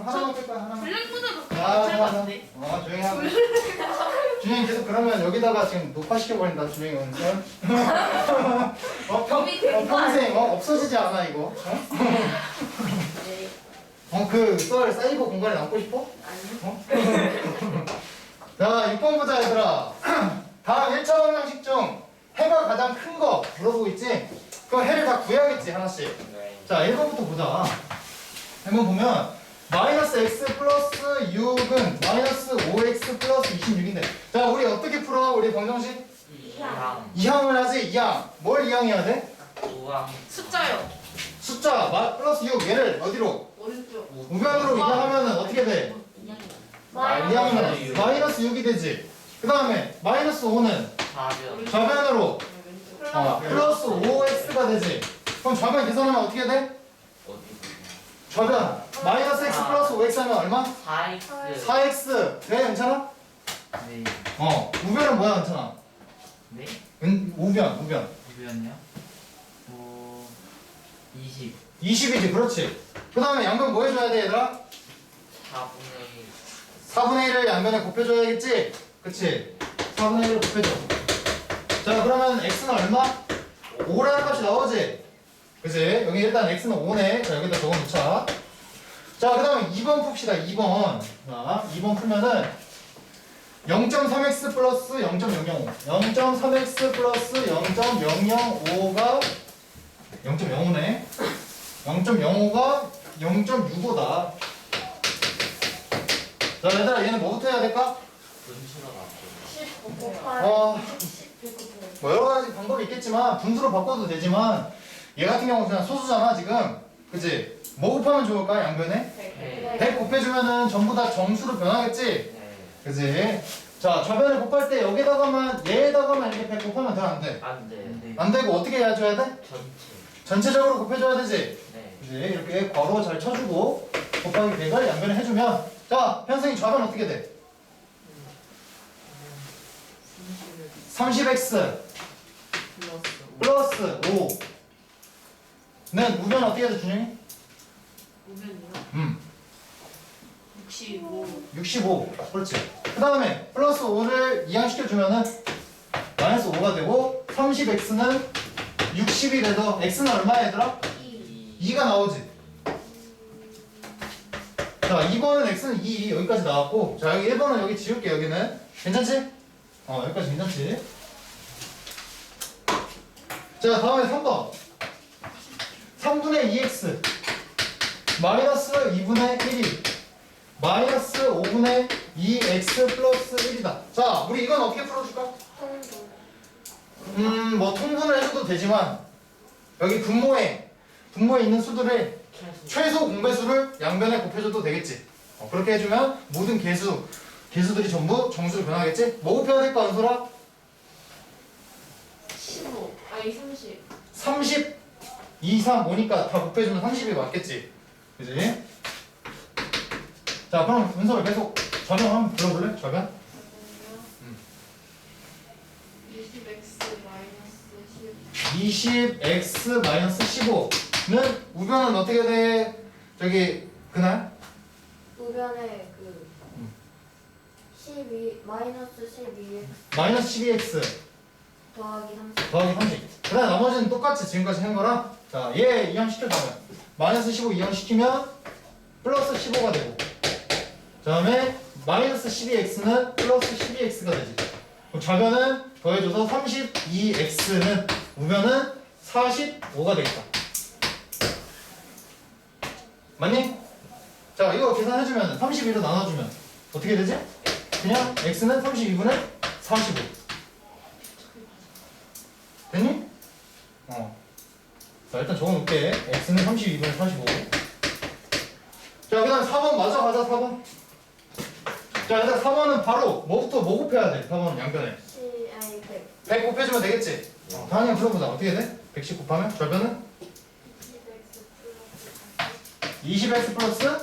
남았어. 하나만 뺄 거야, 하나만. 블랙보드도 아, 잘 좋아, 좋아. 봤는데. 어, 조용히 하고. 준영이 계속 그러면 여기다가 지금 녹화시켜버린다, 준영이 오늘. 어, 평, 어, 평생, 어, 없어지지 않아, 이거. 어? 네. 어, 그, 썰 사이버 공간에 남고 싶어? 아니요. 어? 자, 6번 보자, 얘들아. 다음 1차 방정식 중 해가 가장 큰 거 물어보고 있지? 그럼 해를 다 구해야겠지, 하나씩. 네. 자, 1번부터 보자. 1번 보면 마이너스 x 플러스 6은 마이너스 5x 플러스 26인데 자, 우리 어떻게 풀어? 우리 방정식? 이항. 2항을 하지, 2항. 뭘 2항해야 돼? 우항. 숫자요. 숫자 마, 플러스 6 얘를 어디로? 오른쪽. 우변으로 이항하면 어떻게 돼? 마이너스 2항이면 육. 마이너스 6이 되지. 그 다음에 마이너스 5는 사변. 좌변으로 플러스. 어, 플러스 5x가 되지. 그럼 좌변 계산하면 어떻게 돼? 어디? 좌변 마이너스 x 플러스 5x 하면 얼마? 4x. 4x 돼 괜찮아? 네. 어 우변은 뭐야 괜찮아? 네? 은, 우변 우변 우변이요? 오. 20. 20이지 그렇지 그 다음에 양변 뭐 해줘야 돼 얘들아? 4분의 4분의 1을 양변에 곱해줘야겠지? 그치 4분의 1을 곱해줘 자 그러면 x는 얼마? 5라는 값이 나오지? 그치? 여기 일단 x는 5네 자 여기다 적어놓자 자 그 다음에 2번 풉시다. 2번. 자 2번 풀면은 0.3x 플러스 0.005 0.3x 플러스 0.005가 0.05네. 0.05가 0.65다. 자 얘들아 얘는 뭐부터 해야 될까? 분수가 맞죠. 10 곱하기 어, 10 곱하기 뭐 여러 가지 방법이 있겠지만 분수로 바꿔도 되지만 얘 같은 경우는 그냥 소수잖아 지금. 그치? 뭐 곱하면 좋을까 양변에? 100. 100 곱해주면은 전부 다 정수로 변하겠지? 네. 그치? 자 좌변을 곱할 때 여기다가만 얘에다가만 이렇게 100 곱하면 돼 안 돼? 안 돼. 네. 안 되고 어떻게 해줘야 돼? 전체. 전체적으로 곱해줘야 되지? 네. 그치? 이렇게 괄호 잘 쳐주고 곱하기 100을 양변에 해주면 자 현승이 좌변 어떻게 돼? 30x 플러스 5는 우변 어떻게 돼 준영이? 우변이요? 음, 65 65 그렇지 그 다음에 플러스 5를 이항시켜주면은 마이너스 5가 되고 30x는 60이 돼도 x는 얼마야 얘들아? 2 2. 2가 나오지 자 2번은 x는 2 여기까지 나왔고 자 여기 1번은 여기 지울게 여기는 괜찮지? 어 여기까지 괜찮지? 자 다음에 3번 3분의 2x 마이너스 2분의 1이 마이너스 5분의 2x 플러스 1이다 자 우리 이건 어떻게 풀어줄까? 음 뭐 통분을 해줘도 되지만 여기 분모에 분모에 있는 수들을 최소. 최소 공배수를 양변에 곱해줘도 되겠지. 어, 그렇게 해주면 모든 개수, 개수들이 전부 정수로 변하겠지? 뭐 곱해야 될까, 은솔아? 15 아니 30 30, 2, 3, 5니까 다 곱해주면 30이 맞겠지? 그지? 자, 그럼 은솔아 계속 좌변 한번 불러볼래? 좌변? 음. 20x 마이너스 10 20x-15는 우변은 어떻게 돼? 저기, 그날? 우변에 그 음. 12 마이너스 12x 마이너스 12x 더하기 30 더하기 30. 그 다음 나머지는 똑같이 지금까지 한 거랑 자, 얘 이항시켜주면 마이너스 15 이항시키면 플러스 15가 되고 그 다음에 마이너스 12x는 플러스 12x가 되지 그럼 좌변은 더해줘서 32x는 우변은 45가 되겠다 맞니? 자 이거 계산해주면 32로 나눠주면 어떻게 되지? 그냥 x는 32분의 45 됐니? 어. 자, 일단 적어놓을게. x는 32분의 45. 자, 그 다음 4번 맞아, 가자, 4번. 자, 일단 4번은 바로 뭐부터 뭐 곱해야 돼? 4번은 양변에. 10 아니 100 100 곱해주면 되겠지? 어, 다음에 풀어보자. 어떻게 돼? 110 곱하면? 좌변은? 10x 플러스 20x 플러스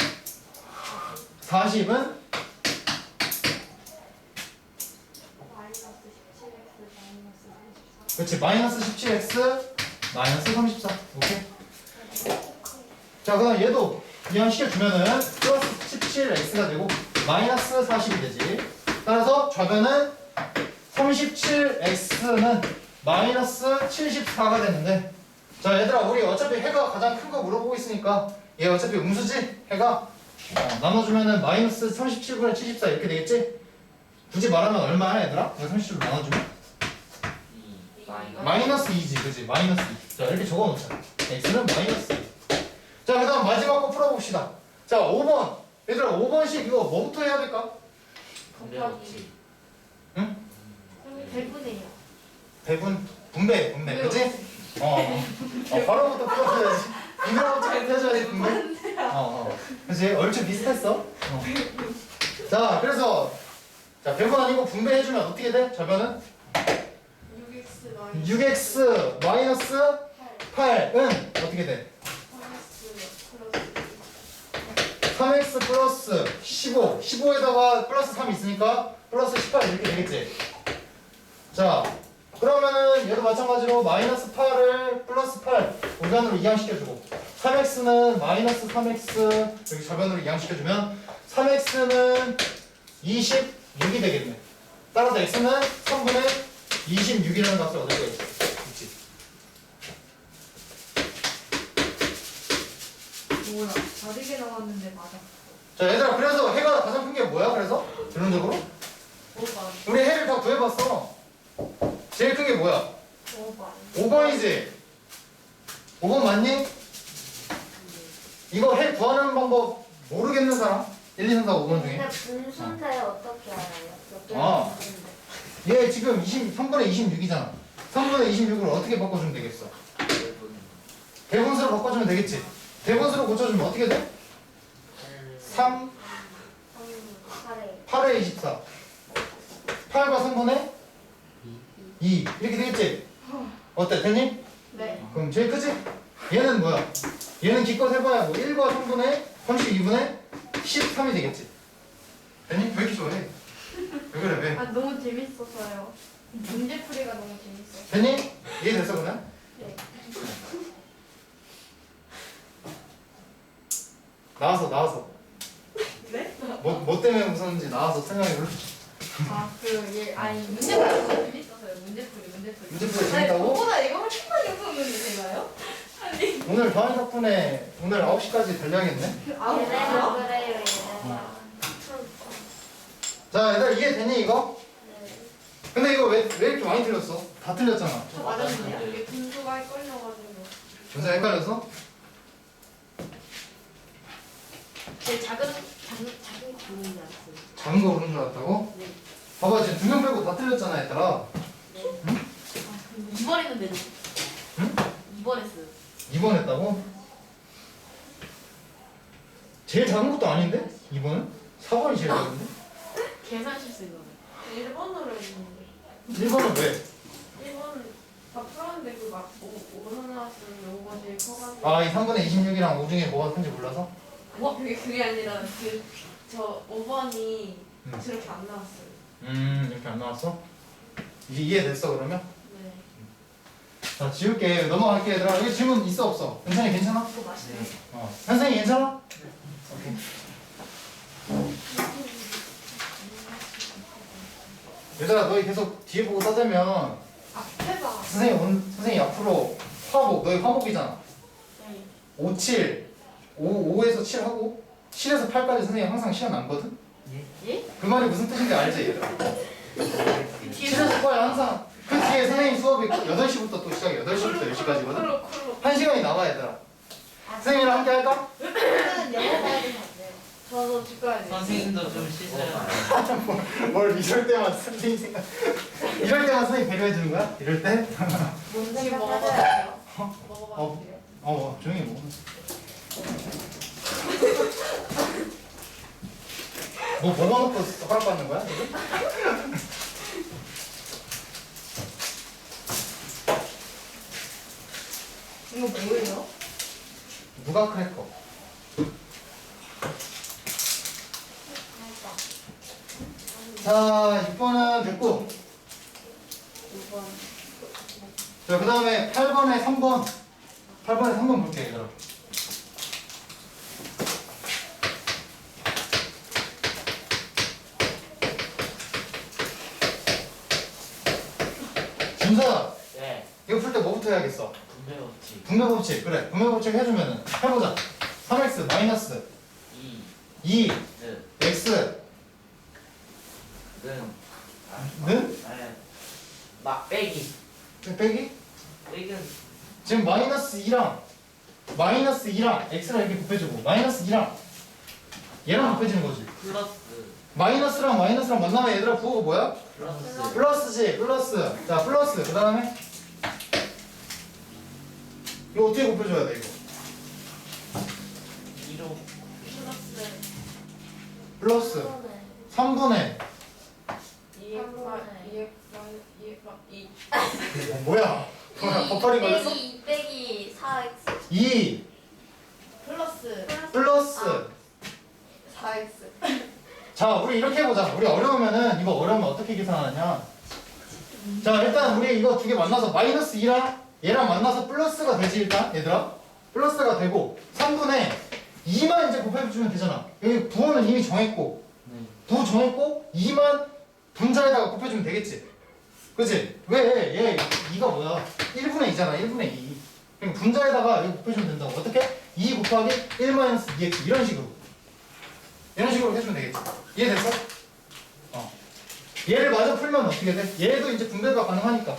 40은? 마이너스 17x 마이너스 34 그렇지. 마이너스 17x 마이너스 34. 오케이. 자, 그 다음 얘도 이항 시켜주면은 플러스 37x가 되고 마이너스 40이 되지. 따라서 좌변은 37x는 마이너스 74가 되는데 자 얘들아 우리 어차피 해가 가장 큰 거 물어보고 있으니까 얘 어차피 음수지? 해가 어, 나눠주면은 마이너스 37분의 74 이렇게 되겠지? 굳이 말하면 얼마야 얘들아? 이거 37로 나눠주면? 이 마이너스 마이너스 2지 그지? 마이너스 2. 자 이렇게 적어놓자 x는 마이너스 2. 자 그다음 마지막 거 풀어봅시다 자 5번 얘들아 5번씩 이거 뭐부터 해야 될까? 분배 없지 배분해요. 배분 분배 분배 그지? 어, 어. 어 바로부터 풀어줘야지 이거부터 해줘야지 분배 어, 어. 그지? 얼추 비슷했어 어. 자 그래서 자 배분 아니고 분배해주면 어떻게 돼? 저변은 6x 마이너스 6x 마이너스 8은 어떻게 돼? 플러스 3x 플러스 15 15에다가 플러스 3 있으니까 플러스 18 이렇게 되겠지? 자 그러면은 얘도 마찬가지로 마이너스 8을 플러스 8 우변으로 이항시켜주고 3x는 마이너스 3x 여기 좌변으로 이항시켜주면 3x는 26이 되겠네. 따라서 x는 3분의 26이라는 값을 얻을 수 있어 있지 뭐야? 다르게 나왔는데 맞아. 자 얘들아 그래서 해가 가장 큰 게 뭐야 그래서 결론적으로 5번 우리 해를 다 구해봤어 제일 큰 게 뭐야 5번. 5번이지 5번 맞니? 이거 해 구하는 방법 모르겠는 사람? 1, 2, 3, 4, 5번 중에 근데 분수인데 어떻게 알아요? 몇 아. 분수인데? 얘 지금 20, 3분의 26이잖아 3분의 26을 어떻게 바꿔주면 되겠어? 대분 대분수로 바꿔주면 되겠지 대분수로 고쳐주면 어떻게 돼? 3, 3, 8에 8에 24 8과 3분의 2 이렇게 되겠지? 어때? 됐니? 네 그럼 제일 크지? 얘는 뭐야? 얘는 기껏 해봐야 뭐 1과 3분의 32분의 13이 되겠지? 됐니? 왜 이렇게 좋아해? 왜 그래 왜? 아 너무 재밌어서요 문제 풀이가 너무 재밌어요 됐니? 이해됐어 그냥? 네. 나와서 나와서 네? 뭐, 뭐 때문에 웃었는지 나와서 설명해볼래? 아그예 아니 문제 풀이 너무 재밌어서요 문제 풀이 문제 풀이 문제 풀이 아니 재밌다고? 저보다 이거 훨씬 많이 웃었는데 제가요? 아니 오늘 다은 덕분에 오늘 9시까지 달려야겠네 아우 그래요? 그래요, 얘네가. 자 얘들아 이해되니 이거? 네. 근데 이거 왜, 왜 이렇게 많이 틀렸어? 다 틀렸잖아 저 맞았는데요? 이게 분수가 헷갈려가지고 진짜 헷갈렸어? 제 작은 작은 작은 부분이 알았어요 작은 거 오는 줄 알았다고? 네. 봐봐 지금 두 명 빼고 다 틀렸잖아 얘들아 2번 했는데 응? 2번 했어요 2번 했다고? 제일 작은 것도 아닌데? 2번은? 4번이 제일 작은데? 계산 실수 이거는 1번으로 했는데 1번은 왜? 1번은 다 풀었는데 그막 5번 나왔으면 5번 제일 커가지고 아 이 3분의 26이랑 5 중에 뭐가 큰지 몰라서? 뭐 그게 그게 아니라 그 저 5번이 음. 저렇게 안 나왔어요 음 이렇게 안 나왔어? 이제 이해됐어 그러면? 네 자 지울게 넘어갈게 얘들아 여기 질문 있어 없어? 괜찮아? 그거 맛있네 어 현상이 괜찮아? 오케이 얘들아 너희 계속 뒤에 보고 떠들면 앞에 봐. 선생님 온, 선생님 앞으로 화복 너희 화복이잖아. 네. 5, 7 5, 5에서 7 하고 7에서 8까지 선생님 항상 시간 남거든? 예? 그 말이 무슨 뜻인지 알지 얘들아? 그 뒤에서 7에서 8 항상. 그 뒤에 선생님 수업이 8시부터 또 시작이 8시부터 10시까지거든? 쿨로 쿨로 한 시간이 남아 얘들아. 선생님이랑 함께 할까? 영어 봐야 돼 요. 저도 집 가야 돼 선생님도 좀 쉬세요 뭘 이럴 때만 선생님 생각 이럴 때만 선생님 배려해 주는 거야? 이럴 때? 뭔 지금 생각하세요? 먹어봐도 돼요? 먹어봐도 돼요? 어, 뭐, 조용히 먹어. 뭐 먹어놓고 허락 받는 거야? 지금? 이거 뭐예요? 누가 크래커? 자, 6번은 됐고. 자, 그 다음에 8번에 3번. 8번에 3번 볼게요, 얘들아. 준서야, 네. 이거 풀 때 뭐부터 해야겠어? 분배 법칙 분배법칙, 그래. 분배법칙 해주면은 해보자. 3x 마이너스 2. 2, 네. x 는. 는? 네. 막 빼기. 빼기? 빼기는 지금 마이너스 2랑 마이너스 2랑 x랑 이렇게 곱해주고 마이너스 2랑 얘랑 곱해지는 거지 플러스. 마이너스랑 마이너스랑 만나면 얘들아 부호가 뭐야? 플러스. 플러스지 플러스 자 플러스 그 다음에 이거 어떻게 곱해줘야 돼 이거 2로. 플러스 플러스 3분의 2x 마 2x 마 2 어, 뭐야 뭐야 버퍼링 걸렸어? 2 빼기 4x 2 플러스 플러스 4x 자 우리 이렇게 해보자 우리 어려우면은 이거 어떻게 계산하냐 자 일단 우리 이거 두 개 만나서 마이너스 2랑 얘랑 만나서 플러스가 되지 일단 얘들아 플러스가 되고 3분의 2만 이제 곱해주면 되잖아 여기 부호는 이미 정했고 네. 부호 정했고 2만 분자에다가 곱해주면 되겠지 그치? 왜? 얘 2가 뭐야 1분의 2잖아 1분의 2 그러니까 분자에다가 여기 곱해주면 된다고 어떻게? 2 곱하기 1-2x 이런 식으로 이런 식으로 해주면 되겠지 이해됐어? 어. 얘를 마저 풀면 어떻게 돼? 얘도 이제 분배가 가능하니까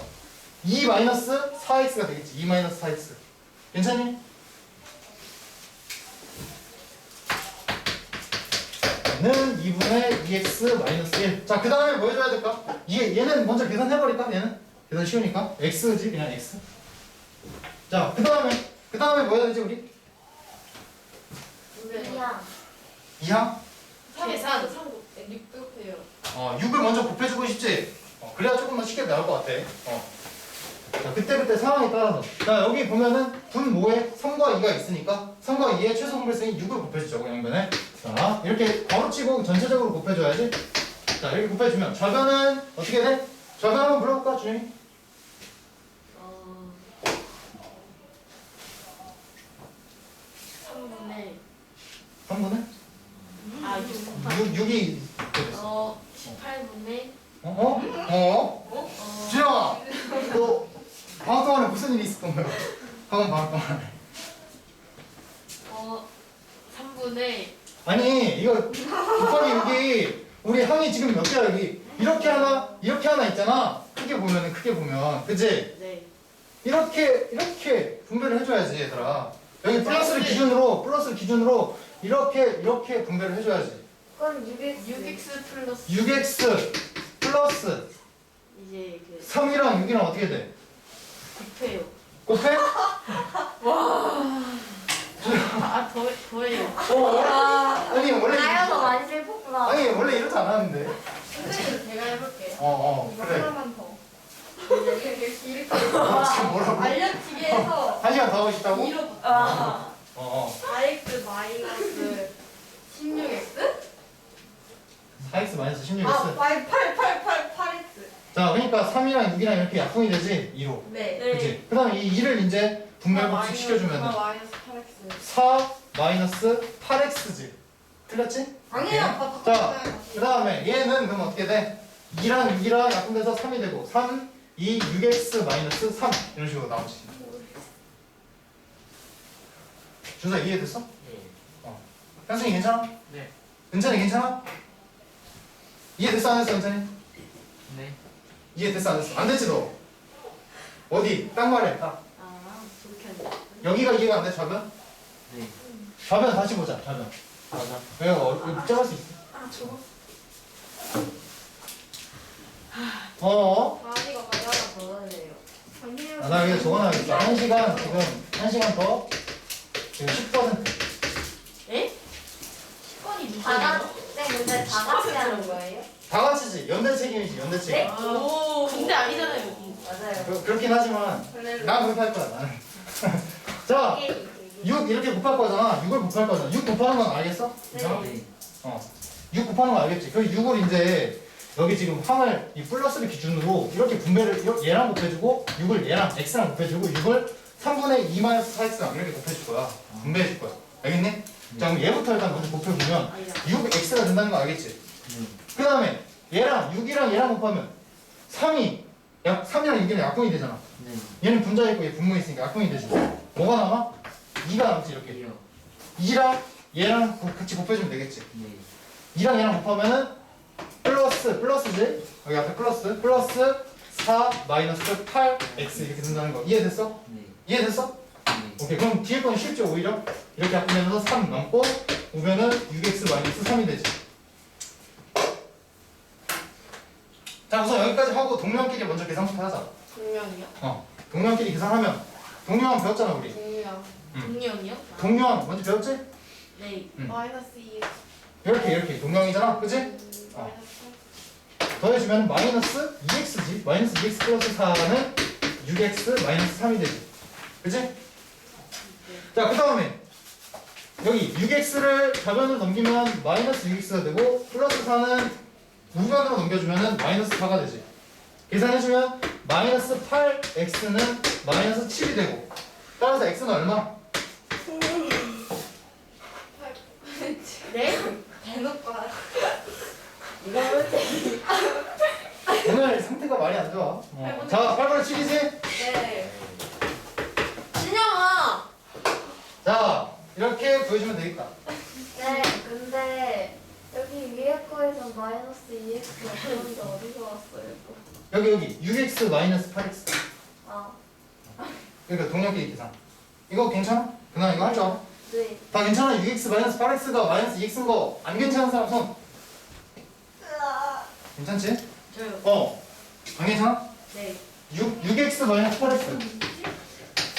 2 마이너스 4x가 되겠지 2 마이너스 4x 괜찮니? 는 2분의 2x 마이너스 1. 자, 그 다음에 뭐 해줘야 될까? 이게 얘는 먼저 계산해버릴까? 얘는? 계산 쉬우니까. x지, 그냥 x. 자, 그 다음에, 그 다음에 뭐 해야 되지, 우리? 네. 2야 2항? 계산 6급해요 어, 6을 먼저 곱해주고 싶지? 어, 그래야 조금 더 쉽게 나올 것 같아. 어. 자, 그때그때 상황에 따라서. 자, 여기 보면은 분 모에 3과 2가 있으니까 3과 2의 최소 공배수인 6을 곱해주죠, 양변에. 자, 이렇게 괄호치고 전체적으로 곱해줘야지. 자, 이렇게 곱해주면 좌변은 어떻게 돼? 좌변 한번 불러볼까? 어 3분의 3분의? 아 6. 6, 6이 어떻게 됐어? 어 18분의 어? 어? 어? 어 주영아! 너 방학 동안에 무슨 일이 있었던 거야? 학원 방학 동안에. 어 3분의 아니 이거 곱하기 여기 우리 항이 지금 몇 개야 여기 이렇게 하나 이렇게 하나 있잖아 크게 보면은 크게 보면 그치 네 이렇게 이렇게 분배를 해줘야지 얘들아 여기 플러스를 기준으로 플러스를 기준으로 이렇게 이렇게 분배를 해줘야지 그건 6x 6x 플러스. 6x 플러스. 이제 그 3이랑 6이랑 어떻게 돼? 9회요. 곱해? 아 더, 더해요. 어 아니 원래 나야 더 이렇게- 많이 슬펐구나. 아니 원래 이렇지 않았는데. 선생님 제가 해볼게요 어어 그래. 하나만 더. 이렇게 이렇게 어, 지금 뭐라고? 알려지게 해서 한 시간 더 하고 싶다고? 2로 아. 어어. 4x 마이너스 16x? 4x 마이너스 16x 아 8, 8, 8, 8, 8x 자, 그러니까 3이랑 6이랑 이렇게 약분이 되지? 2로. 네 그치? 그 다음에 이 2를 이제 분배 법칙 시켜주면은 아, 마이너스 8x 4 마이너스 8x지. 틀렸지? 아니에요 오케이. 자, 그 다음에 얘는 그럼 어떻게 돼? 2랑 6이랑 약분돼서 3이 되고 3, 2, 6x 마이너스 3 이런 식으로 나오지. 준서 이해됐어? 네. 현승이 괜찮아? 네. 은찬이 괜찮아? 이해됐어 안 됐어 은찬이? 네. 이해됐어 안 됐어? 안 됐지 너? 어디? 딱 말해 딱. 아 저렇게 한다 여기가 이해가 안 돼, 좌변? 네. 좌변 다시 보자, 좌변. 맞아. 왜, 어, 복잡할 수 있어. 아 저거 어? 다은이가 가져다 더 넣어야 아니에요 아, 나 여기 적어놔야겠어. 한 시간, 지금, 한 시간 더. 지금 10%. 에? 10번이 다 누구예요? 근데 다 같이 하는 거예요? 다 같이지. 연대 책임이지, 연대 책임. 네? 오 근데 아니잖아요 여기 맞아요 그, 그렇긴 하지만, 난 그렇게 할 거야, 나는. 자, 이게 이게 6 이렇게 곱할 거잖아. 6을 곱할 거잖아. 6 곱하는 건 알겠어? 네. 어. 6 곱하는 거 알겠지? 그 6을 이제, 여기 지금 항을 이 플러스를 기준으로 이렇게 분배를 이렇게 얘랑 곱해주고 6을 얘랑 x랑 곱해주고 6을 3분의 2 마이너스 4x랑 이렇게 곱해줄 거야. 분배해줄 거야. 알겠니? 자 그럼 얘부터 일단 먼저 곱해보면 아니다 6x가 된다는 거 알겠지? 네. 그 다음에 얘랑 6이랑 얘랑 곱하면 3이 약 3이랑 6이는 약분이 되잖아. 네. 얘는 분자 있고 얘 분모 있으니까 약분이 되지. 뭐가 남아? 2가 남지 이렇게. 이요. 2랑 얘랑 고- 같이 곱해주면 되겠지. 네. 2랑 얘랑 곱하면은 플러스 플러스지 여기 앞에 플러스 플러스 4 마이너스 8x 이렇게 된다는 거 이해됐어? 네. 이해됐어? 네. 오케이 그럼 뒤에 건 쉽죠 오히려 이렇게 바꾸면서 3 넘고 오면은 6x 마이너스 3이 되지 자 우선 여기까지 하고 동명끼리 먼저 계산부터 하자 동명이요? 어 동명끼리 계산하면 동명함 배웠잖아 우리 동명. 음. 동명이요? 동명함 먼저 배웠지? 네. 음. 마이너스 2. 이렇게 이렇게 동명이잖아 그지? 어. 마이너스 더해주면 마이너스 2x지 마이너스 2x 플러스 4는 6x 마이너스 3이 되지 그치? 자 그 다음에 여기 6x를 좌변으로 넘기면 마이너스 6x가 되고 플러스 4는 우변으로 넘겨주면 마이너스 4가 되지 계산해주면 마이너스 8x는 마이너스 7이 되고 따라서 x는 얼마? 네? 대놓고 오늘 상태가 많이 안 좋아 어. 자 8분의 7이지? 네. 진영아! 자 이렇게 보여주면 되겠다 네, 근데 여기 위에 거에서 마이너스 2x가 그런데 어디서 왔어요? 이거? 여기 여기 6x 마이너스 8x 아, 그러니까 동력끼리 계산 이거 괜찮아? 그나 이거 할 줄 알아? 네. 다 괜찮아? 6x 마이너스 8x가 마이너스 2x인 거 안 괜찮은 사람 손 괜찮지? 저요. 어. 안 괜찮아? 네. 6, 6x 마이너스 8x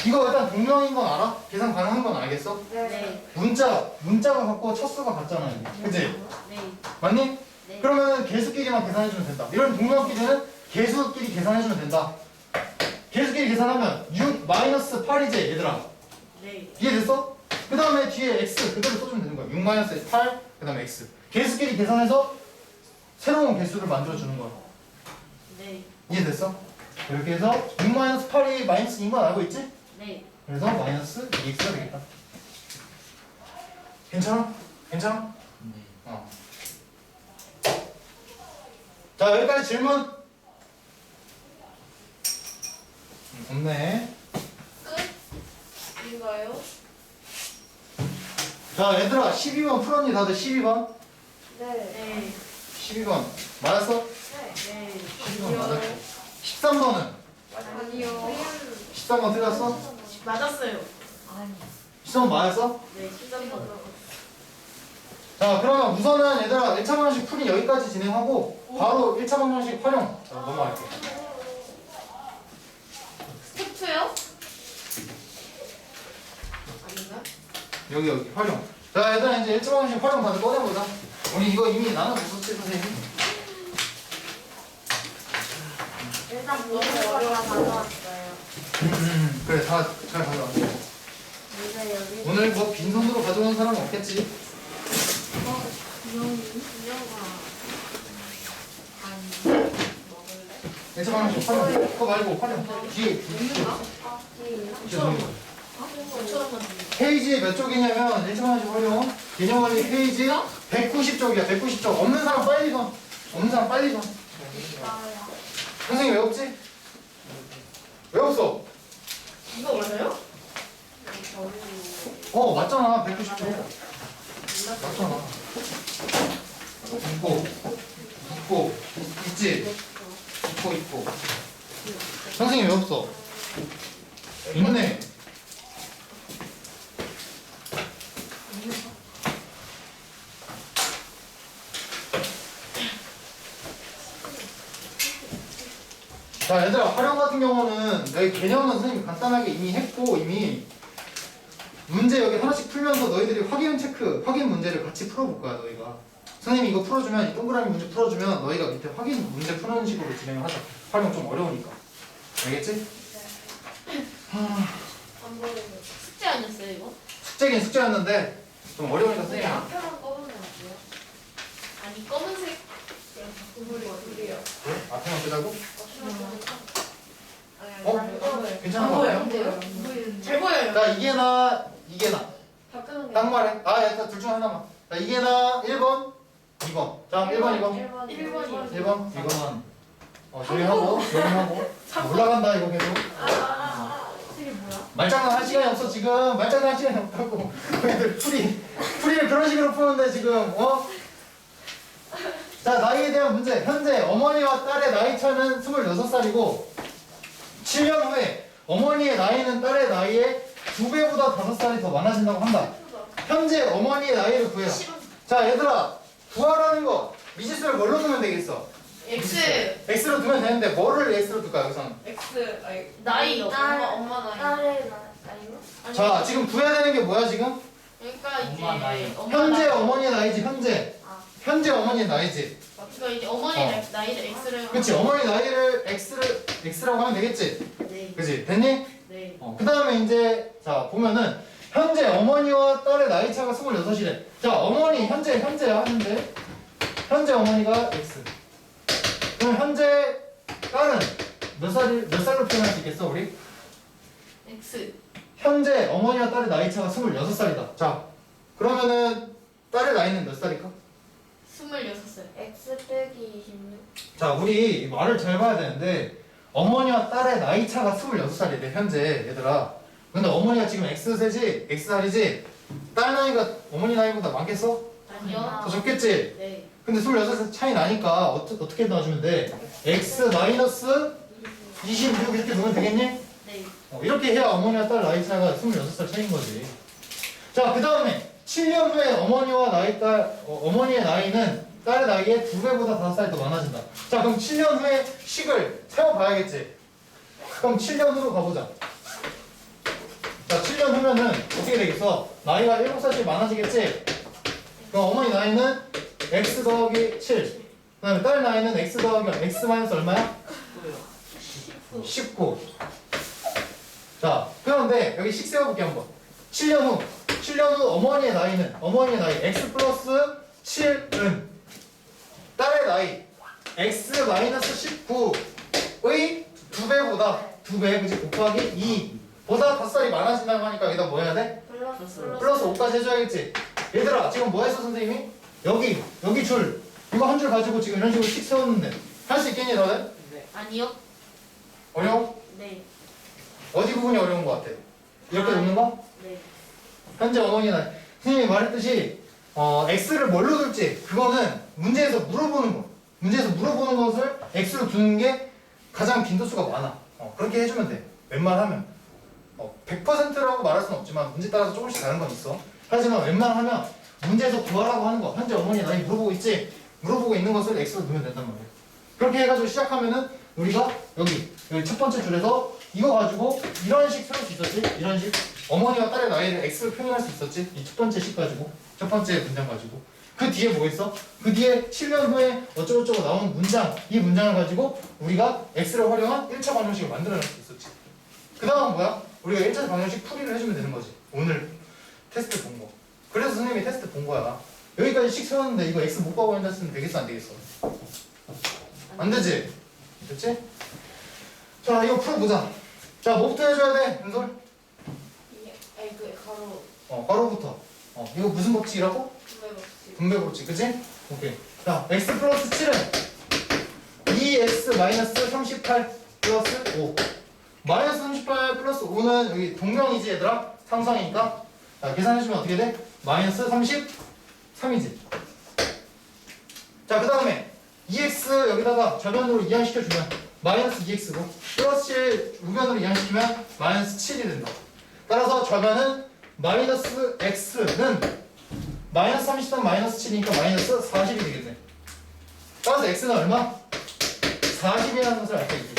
이거 일단 동명인 건 알아? 계산 가능한 건 알겠어? 네. 문자, 문자가 같고 첫수가 같잖아 이게 그치? 네. 맞니? 네. 그러면 개수끼리만 계산해주면 된다 이런 동명끼리는 개수끼리 계산해주면 된다 개수끼리 계산하면 6 마이너스 8이지 얘들아 네. 이해됐어? 그 다음에 뒤에 x 그대로 써주면 되는 거야 6 마이너스 8, 그 다음에 x 개수끼리 계산해서 새로운 개수를 만들어주는 거야 네. 이해됐어? 이렇게 해서 6 마이너스 8이 마이너스 2인 건 알고 있지? 네. 그래서 마이너스 2x가 되겠다 괜찮아? 괜찮아? 네. 어. 자 여기까지 질문 음, 없네 끝? 인가요? 자 얘들아 12번 풀었니 다들 12번? 네. 네. 12번 맞았어? 네. 12번 맞았고 13번은? 아니요. 13번 틀렸어? 맞았어요. 아니. 13번 맞았어? 네. 13번. 자 그러면 우선은 얘들아 1차 방식 풀이 여기까지 진행하고 바로 1차 방식 활용 자, 넘어갈게 스텝 2요? 아닌가? 여기 여기 활용 자 얘들아 이제 1차 방식 활용 다들 꺼내보자 우리 이거 이미 나눠줬었지 선생님 일단 모든 거다 가져왔어요. 음, 그래 다 잘 가져왔어 여기 오늘 뭐 빈손으로 가져오는 사람은 없겠지 진영아. 아니. 먹을래? 1차 방식 활용 그거 말고 활용 뒤에 뒤에 아, 뒤에 뒤에 놓는 거. 5천원만 드릴게요. 페이지 몇 쪽이냐면 1차 방식 활용 개념원리 페이지 190쪽이야 190쪽 없는 사람 빨리 가 없는 사람 빨리 가 있어요. 선생님 외웠지? 외웠어 이거 맞아요? 어 맞잖아. 190쪽 맞잖아. 있고 있고 있지? 있고 있고. 선생님 외웠어. 있네 자 얘들아 활용 같은 경우는 내 개념은 선생님이 간단하게 이미 했고 이미 문제 여기 하나씩 풀면서 너희들이 확인 체크, 확인 문제를 같이 풀어볼 거야 너희가 선생님이 이거 풀어주면 이 동그라미 문제 풀어주면 너희가 밑에 확인 문제 푸는 식으로 진행을 하자 활용 좀 어려우니까 알겠지? 안 보이는 숙제 아니었어요 이거? 숙제긴 숙제였는데 좀 어려우니까 네. 선생님 앞에만 꺼보면 안 돼요? 아니 검은색 우리 우리요. 그래? 앞에만 끄자고? 아니, 어? 괜찮은 거 같아요? 잘 보여요. 자 이게 나 이게 나. 다 끄는 게딱 말해. 아 일단 둘 중 하나만. 자 이게 나 1번 2번. 자 1번 2번. 1번, 1번, 1번. 2번. 어, 조용하고 조용하고. 올라간다 이거 계속. 이게 뭐야? 말장난 할 시간이 없어 지금. 말장난 할 시간이 없다고. 애들 풀이 풀이를 그런 식으로 푸는데 지금 어? 자 나이에 대한 문제 현재 어머니와 딸의 나이 차는 26살이고 7년 후에 어머니의 나이는 딸의 나이에 2배보다 5살이 더 많아진다고 한다 현재 어머니의 나이를 구해라 자 얘들아 구하라는 거 미지수를 뭘로 두면 되겠어? X X로 두면 되는데 뭐를 X로 둘까 여기서는 X 아니 나이 딸- 엄마 엄마 나이. 딸의 나 아니면? 아니, 자 지금 구해야 되는 게 뭐야 지금? 그러니까 이제 엄마 나이. 엄마 현재 나이. 어머니의 나이지 현재 아. 현재 어머니의 나이지 그러니까 이제 어머니 어. 나이- 나이를 X를 그치 어머니 나이를 X를 X라고 하면 되겠지 네. 그치 됐니? 네. 어, 그 다음에 이제 자 보면은 현재 어머니와 딸의 나이 차가 26이래 자 어머니 현재 현재야 현재 현재 어머니가 X 그럼 현재 딸은 몇 살이 몇 살로 표현할 수 있겠어 우리? X 현재 어머니와 딸의 나이 차가 26살이다 자 그러면은 딸의 나이는 몇 살일까? 26살. X 빼기 26. 자, 우리 이 말을 잘 봐야 되는데 어머니와 딸의 나이 차가 26살이 래 현재 얘들아. 근데 어머니가 지금 X세지? X살이지? 딸 나이가 어머니 나이보다 많겠어? 아니요. 더 적겠지? 네. 근데 26살 차이 나니까 어떻게 어떻게 넣어주면 돼? X 마이너스 26 이렇게 넣으면 되겠니? 네. 어, 이렇게 해야 어머니와 딸 나이 차가 26살 차이인 거지. 자, 그 다음에 7년 후에 어머니와 나이 딸, 어, 머니의 나이는 딸의 나이에 2배보다 5살이 더 많아진다. 자, 그럼 7년 후에 식을 세워봐야겠지. 그럼 7년 후로 가보자. 자, 7년 후면은 어떻게 되겠어? 나이가 7살씩 많아지겠지? 그럼 어머니 나이는 x 더하기 7. 그 다음에 딸 나이는 x 더하기 x 마이너스 얼마야? 19. 자, 그런데 여기 식 세워볼게 한번. 7년 후, 7년 후 어머니의 나이는 어머니의 나이 x 플러스 7은 딸의 나이 x 마이너스 19의 두 배보다 두 배, 그지 곱하기 2보다 5살이 많아진다고 하니까 여기다 뭐 해야 돼? 플러스 플러스 5까지 해줘야겠지. 얘들아, 지금 뭐 했어 선생님이? 여기, 여기 줄 이거 한 줄 가지고 지금 이런 식으로 식 세웠는데 할 수 있겠니 너네? 네. 아니요. 어려워? 네. 어디 부분이 어려운 것 같아? 이렇게 놓는 거? 네. 현재 어머니 나이. 선생님이 말했듯이 어, x를 뭘로 둘지 그거는 문제에서 물어보는 거. 문제에서 물어보는 것을 x로 두는 게 가장 빈도수가 많아. 어, 그렇게 해주면 돼. 웬만하면. 어, 100%라고 말할 수는 없지만 문제 따라서 조금씩 다른 건 있어. 하지만 웬만하면 문제에서 구하라고 하는 거. 현재 어머니 나이 물어보고 있지? 물어보고 있는 것을 x로 넣으면 된단 말이야. 그렇게 해가지고 시작하면은 우리가 여기 여기 첫 번째 줄에서 이거 가지고 이런 식 세울 수 있었지? 이런 식 어머니와 딸의 나이를 x로 표현할 수 있었지? 이 첫 번째 식 가지고 첫 번째 문장 가지고 그 뒤에 뭐 있어? 그 뒤에 7년 후에 어쩌고저쩌고 나온 문장 이 문장을 가지고 우리가 x를 활용한 1차 방정식을 만들어낼 수 있었지 그 다음은 뭐야? 우리가 1차 방정식 풀이를 해주면 되는 거지 오늘 테스트 본 거 그래서 선생님이 테스트 본 거야 여기까지 식 세웠는데 이거 x 못 봐고 했으면 되겠어 안 되겠어? 안 되지? 됐지? 자 이거 풀어보자 자 뭐부터 해줘야 돼 은솔? 이- 아니 그 가로 어 바로부터 어 이거 무슨 법칙이라고? 분배 법칙. 분배 법칙 그치? 오케이 자 x 플러스 7은 2x 마이너스 38 플러스 5 마이너스 38 플러스 5는 여기 동명이지 얘들아? 상성이니까 자 계산해주면 어떻게 돼? 마이너스 33이지 자 그 다음에 2x 여기다가 좌변으로 이항시켜주면 마이너스 2x고 플러스 7 우변으로 이항시키면 마이너스 7이 된다. 따라서 좌변은 마이너스 x는 마이너스 30단 마이너스 7이니까 마이너스 40이 되겠네. 따라서 x는 얼마? 40이라는 것을 알수 있지